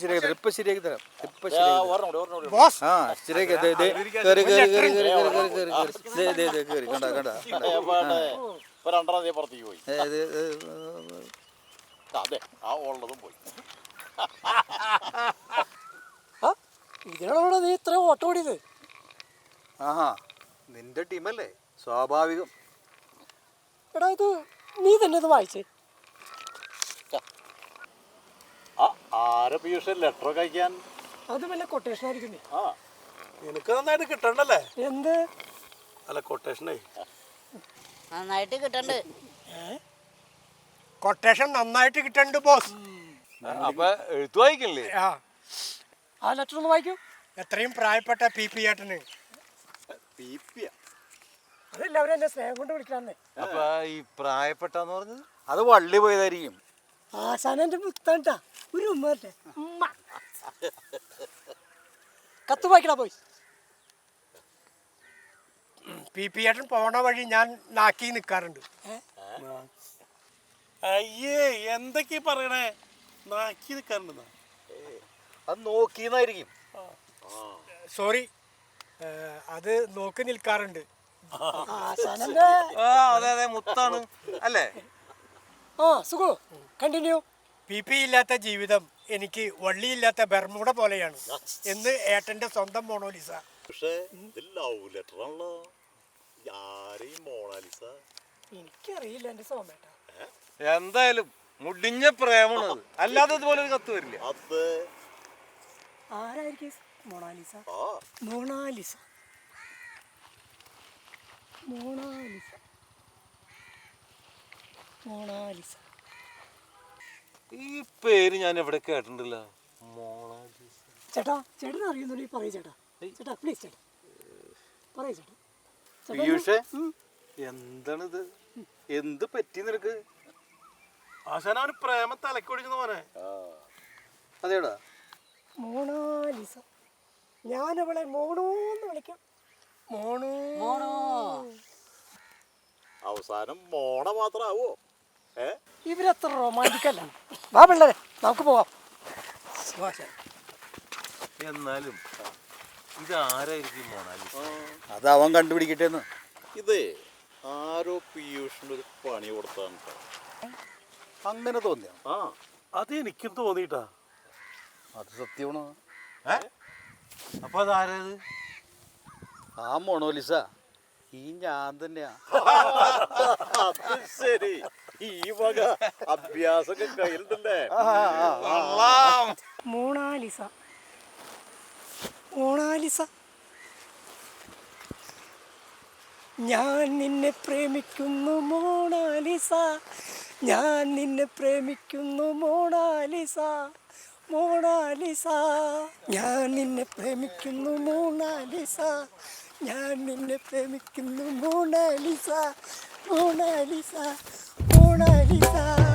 ശരിയാക്കി ഇപ്പൊ ശരിയാക്കി തരാം ഇപ്പൊ കൂടി. ബോസ്. ആ ശരിയാക്കി ദേ, ദേ, കേറി കേറി കേറി കേറി കേറി കേറി കേറി കേറി ദേ ദേ ദേ കേറി കണ്ട കണ്ട ഇപ്പൊ പുറത്തേക്ക് പോയി. അതെ ആ ഉള്ളതും പോയി. ഇതിനാണോ നീ ഇത്ര ഓട്ടം ഓടിയത്? ആഹാ നിന്റെ ടീമല്ലേ സ്വാഭാവികം. എടാ ഇത് നീ തന്നെ ഇത് വായിച്ചേ ആ ആരെ പീയൂഷ് ലെറ്റർ കഴിക്കാൻ അത് വല്ല കൊട്ടേഷൻ ആയിരിക്കുന്നേ. ആ നിനക്ക് നന്നായിട്ട് കിട്ടണ്ടല്ലേ? എന്ത്? അല്ല കൊട്ടേഷനേ നന്നായിട്ട് കിട്ടണ്ട്. കൊട്ടേഷൻ നന്നായിട്ട് കിട്ടണ്ട് ബോസ് അപ്പൊ എഴുത്തു വായിക്കണില്ലേ ആ. ആ ലെറ്റർ ഒന്ന് വായിക്കൂ. എത്രയും പ്രായപ്പെട്ട പി പി ഏട്ടന്. പീപ്പിയ അതെല്ലാവരും എന്നെ സ്നേഹം കൊണ്ട് വിളിക്കാന്നേ അപ്പൊ ഈ പ്രായപ്പെട്ടെന്ന് പറഞ്ഞത്? അത് വള്ളി പോയതായിരിക്കും. ആശാനന്റെ പുത്തണ്ട ഒരു ഉമ്മ ഉമ്മ. കത്ത് വായിക്കടാ പോയി. പി പി ഏട്ടൻ പോണ വഴി ഞാൻ നാക്കി നിൽക്കാറുണ്ട് അയ്യേ എന്തൊക്കെ പറയണേ? നാക്കി നിൽക്കാറുണ്ടെന്നാ അത് നോക്കിന്നായിരിക്കും. സോറി. അത് നോക്കി നിൽക്കാറുണ്ട്. ആ അതെ അതെ മുത്താണ്. അല്ലേ? ആ സുഖോ കണ്ടിന്യൂ പി പി ഇല്ലാത്ത ജീവിതം എനിക്ക് വള്ളിയില്ലാത്ത ബർമൂട പോലെയാണ്. എന്ന് ഏട്ടന്റെ സ്വന്തം മോണോലിസ പക്ഷേ മോണാലിസ എനിക്കറിയില്ല എന്റെ സോമേട്ട എന്തായാലും മുടിഞ്ഞ പ്രേമണത് അല്ലാതെ ഇതുപോലെ ഒരു കത്ത് വരില്ല. ആരായിരിക്കും മൊണാലിസ മൊണാലിസ മൊണാലിസ മൊണാലിസ ഈ പേര് ഞാൻ എവിടെ കേട്ടിട്ടില്ല? മോണാലിസ ചേട്ടാ ചേട്ടൻ അറിയുന്നുണ്ടെങ്കിൽ പറയൂ ചേട്ടാ. ചേട്ടാ പ്ലീസ് ചേട്ടാ. പറയൂ ചേട്ടാ. പീയൂഷേ. എന്താണിത്? എന്ത് പറ്റി നിനക്ക്? ആശാന അവന് പ്രേമ തലക്കൊടിച്ചെന്ന് മോനെ. അതേടാ മോണാലിസ ഞാനവളെ മോണോന്ന് വിളിക്കാം. മോണോ. മോണോ അവസാനം മോണ മാത്രമാവോ ഇവരത്ര റൊമാന്റിക് അല്ല വാ പിള്ളേരെ നമുക്ക് പോവാം. എന്നാലും ഇത് ആരായിരിക്കും മോണാലിസ? അത് അവൻ കണ്ടുപിടിക്കട്ടെ എന്ന് ഇതേ ആരോ പീയൂഷിന് ഒരു പണി കൊടുത്താണ് ട്ടോ. അങ്ങനെ തോന്നിയ? ആ അത് എനിക്കും തോന്നിട്ടാ അത് സത്യമാണോ? അപ്പൊ അതാരത്? ആ മൊണോലിസ. ഈ ഞാൻ തന്നെയാ. അത് ശരി. ഈ വക അഭ്യാസമൊക്കെ കയ്യിലുണ്ടല്ലേ? മോണാലിസ. മോണാലിസ. ഞാൻ നിന്നെ പ്രേമിക്കുന്നു മോണാലിസ. ഞാൻ നിന്നെ പ്രേമിക്കുന്നു മോണാലിസ. മോണാലിസ. ഞാൻ നിന്നെ പ്രേമിക്കുന്നു മോണാലിസ. ഞാൻ നിന്നെ പ്രേമിക്കുന്നു. Mona Lisa Mona Lisa Mona Lisa.